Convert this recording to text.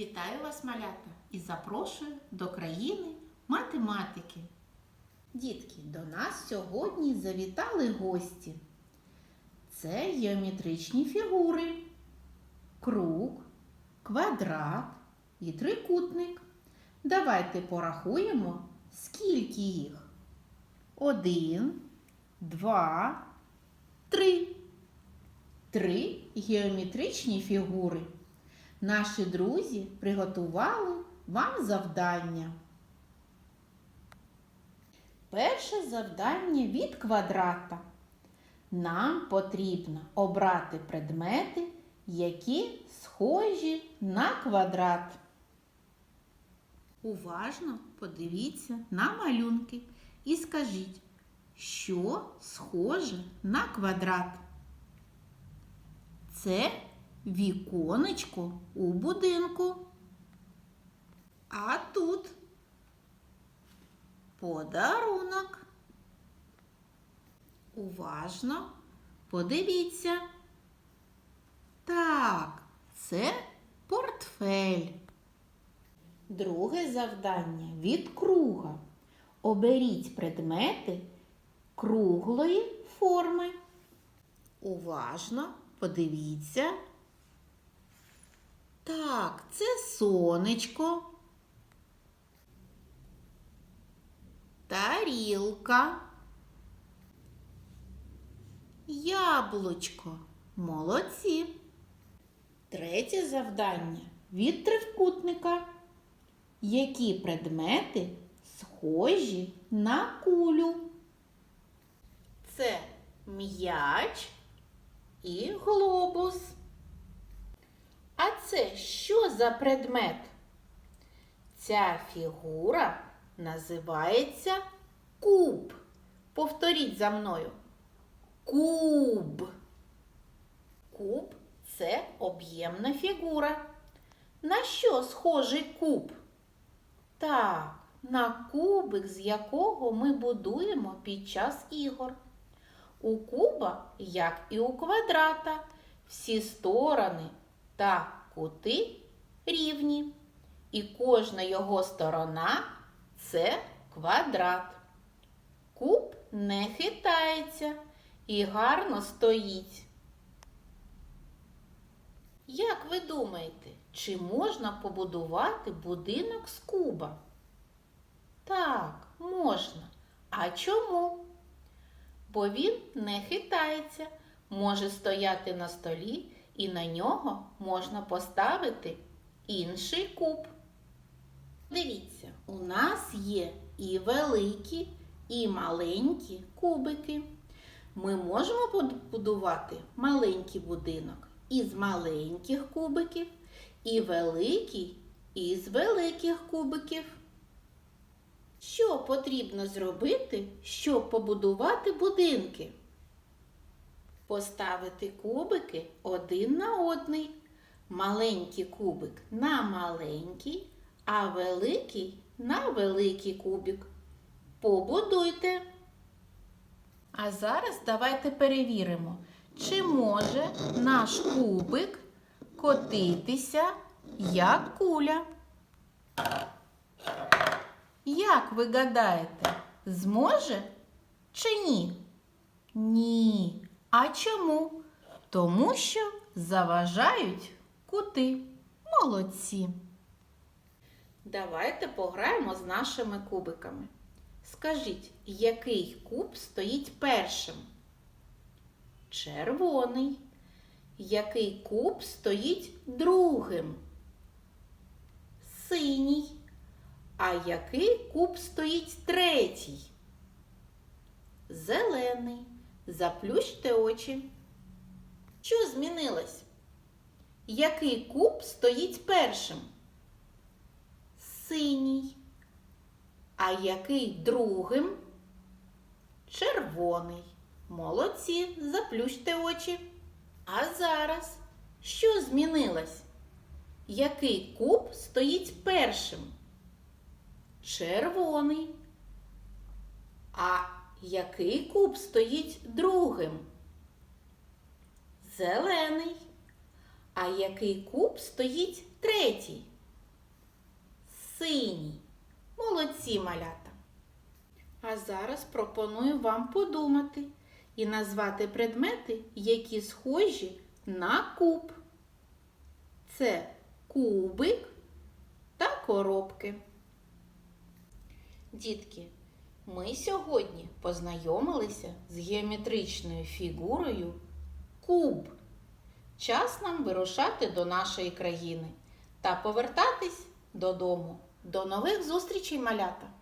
Вітаю вас, малята, і запрошую до країни математики. Дітки, до нас сьогодні завітали гості. Це геометричні фігури, круг, квадрат і трикутник. Давайте порахуємо, скільки їх. Один, два, три. Три геометричні фігури. Наші друзі приготували вам завдання. Перше завдання від квадрата. Нам потрібно обрати предмети, які схожі на квадрат. Уважно подивіться на малюнки і скажіть, що схоже на квадрат. Це віконечко у будинку. А тут подарунок. Уважно подивіться. Так, це портфель. Друге завдання від круга. Оберіть предмети круглої форми. Уважно подивіться. Так, це сонечко. Тарілка. Яблучко. Молодці. Третє завдання від трикутника. Які предмети схожі на кулю? Це м'яч і глобус. А це що за предмет? Ця фігура називається куб. Повторіть за мною. Куб. Куб це об'ємна фігура. На що схожий куб? Так, на кубик, з якого ми будуємо під час ігор. У куба, як і у квадрата, всі сторони та кути рівні. І кожна його сторона це квадрат. Куб не хитається і гарно стоїть. Як ви думаєте, чи можна побудувати будинок з куба? Так, можна. А чому? Бо він не хитається, може стояти на столі і на нього можна поставити інший куб. Дивіться, у нас є і великі, і маленькі кубики. Ми можемо побудувати маленький будинок із маленьких кубиків, і великий із великих кубиків. Що потрібно зробити, щоб побудувати будинки? Поставити кубики один на одний. Маленький кубик на маленький, а великий на великий кубик. Побудуйте. А зараз давайте перевіримо, чи може наш кубик котитися як куля. Як ви гадаєте, зможе чи ні? Ні. А чому? Тому що заважають кути. Молодці. Давайте пограємо з нашими кубиками. Скажіть, який куб стоїть першим? Червоний. Який куб стоїть другим? Синій. А який куб стоїть третій? Зелений. Заплющте очі. Що змінилось? Який куб стоїть першим? Синій. А який другим? Червоний. Молодці, заплющте очі. А зараз що змінилось? Який куб стоїть першим? Червоний. А який куб стоїть другим? Зелений. А який куб стоїть третій? синій. Молодці малята. А зараз пропоную вам подумати і назвати предмети, які схожі на куб. Це кубик та коробки. Дітки, ми сьогодні познайомилися з геометричною фігурою куб. Час нам вирушати до нашої країни та повертатись додому. До нових зустрічей, малята!